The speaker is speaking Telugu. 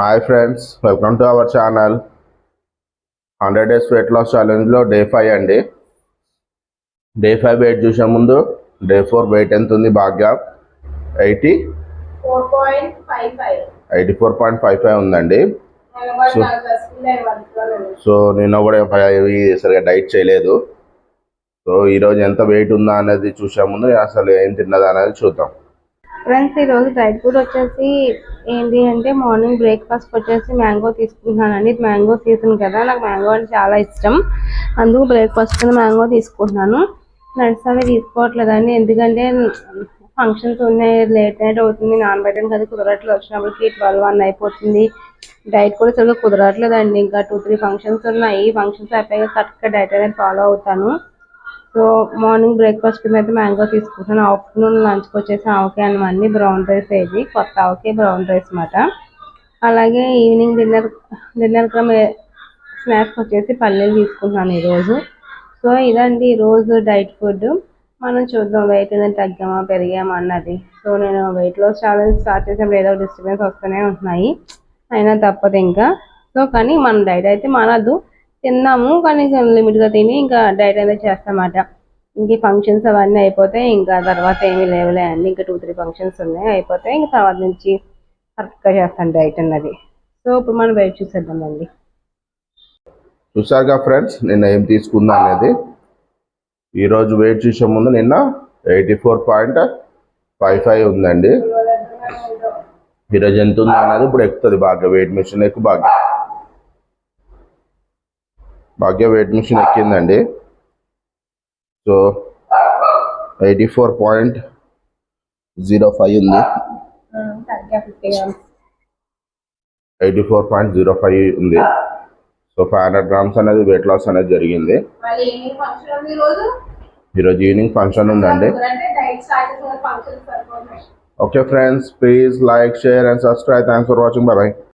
Hi friends welcome to our channel hundred days weight loss ఛాలెంజ్లో day five అండి. డే ఫైవ్ వెయిట్ చూసే ముందు డే ఫోర్ వెయిట్ ఎంత ఉంది Bhagya? Eighty five five eighty four point five five ఉందండి So- సో నేను కూడా ఏవి సరిగా డైట్ చేయలేదు. సో ఈరోజు ఎంత వెయిట్ ఉందా అనేది చూసే ముందు అసలు ఏం తిన్నదా అనేది చూద్దాం. ఫ్రెండ్స్ ఈ రోజు డైట్ ఫుడ్ వచ్చేసి ఏంటి అంటే మార్నింగ్ బ్రేక్ఫాస్ట్ వచ్చేసి మ్యాంగో తీసుకుంటున్నానండి. ఇది మ్యాంగో సీజన్ కదా నాకు మ్యాంగో అంటే చాలా ఇష్టం. అందుకు బ్రేక్ఫాస్ట్ కింద మ్యాంగో తీసుకుంటున్నాను. నట్స్ అవి తీసుకోవట్లేదండి. ఎందుకంటే ఫంక్షన్స్ ఉన్నాయి లేట్ నైట్ అవుతుంది నానబెట్టడానికి అది కుదరట్లేదు. వచ్చినప్పటికి ట్వెల్వ్ వన్ అయిపోతుంది. డైట్ కూడా సరిగ్గా కుదరట్లేదండి. ఇంకా టూ త్రీ ఫంక్షన్స్ ఉన్నాయి. ఫంక్షన్స్ అయిపోయాక కరెక్ట్గా డైట్ అనేది ఫాలో అవుతాను. సో మార్నింగ్ బ్రేక్ఫాస్ట్ కింద అయితే మ్యాంగో తీసుకుంటాను ఆఫ్టర్నూన్ లంచ్కి వచ్చేసి ఆవకాయ అన్నీ బ్రౌన్ రైస్ ఇది. కొత్త ఆవకాయ బ్రౌన్ రైస్ అన్నమాట. అలాగే ఈవినింగ్ డిన్నర్ డిన్నర్ క్రమ స్నాక్స్ వచ్చేసి పల్లీలు తీసుకుంటున్నాను ఈరోజు. సో ఇదండి ఈరోజు డైట్ ఫుడ్. మనం చూద్దాం వెయిట్ అనేది తగ్గామా పెరిగామా అన్నది. సో నేను వెయిట్ లాస్ ఛాలెంజ్ స్టార్ట్ చేసినప్పుడు ఏదో డిస్టర్బెన్స్ వస్తూనే ఉంటున్నాయి. అయినా తప్పదు ఇంకా. సో కానీ మన డైట్ అయితే మనదు తిన్నాము కానీ లిమిట్గా తిని ఇంకా డైట్ అనేది చేస్తామన్నమాట ఇంక ఫంక్షన్స్ అవన్నీ అయిపోతే ఇంకా తర్వాత ఏమీ లేవులే అండి. ఇంకా టూ త్రీ ఫంక్షన్స్ ఉన్నాయి అయిపోతే ఇంకా తర్వాత నుంచి కరెక్ట్గా చేస్తాను డైట్ అన్నది. సో ఇప్పుడు మనం వెయిట్ చూసేద్దామండి. చూసారుగా ఫ్రెండ్స్ నిన్న ఏం తీసుకుందా అనేది? ఈరోజు వెయిట్ చూసే ముందు నిన్న eighty four point five five ఉందండి. ఈరోజు ఎంత ఉంది అనేది ఇప్పుడు ఎక్కుతుంది బాగా వెయిట్ మిషన్ ఎక్కువ బాగా. Bhagya weight machine ఎక్కిందండి. So eighty four point zero five ఉంది. Eighty four point zero five ఉంది. సో ఫైవ్ హండ్రెడ్ గ్రామ్స్ అనేది వెయిట్ లాస్ అనేది జరిగింది. ఈరోజు ఈవినింగ్ ఫంక్షన్ ఉందండి. అంటే డైట్ స్టార్ట్ చేసిన ఫంక్షన్ సరిపోతున్నాయి Okay, friends, please like, share,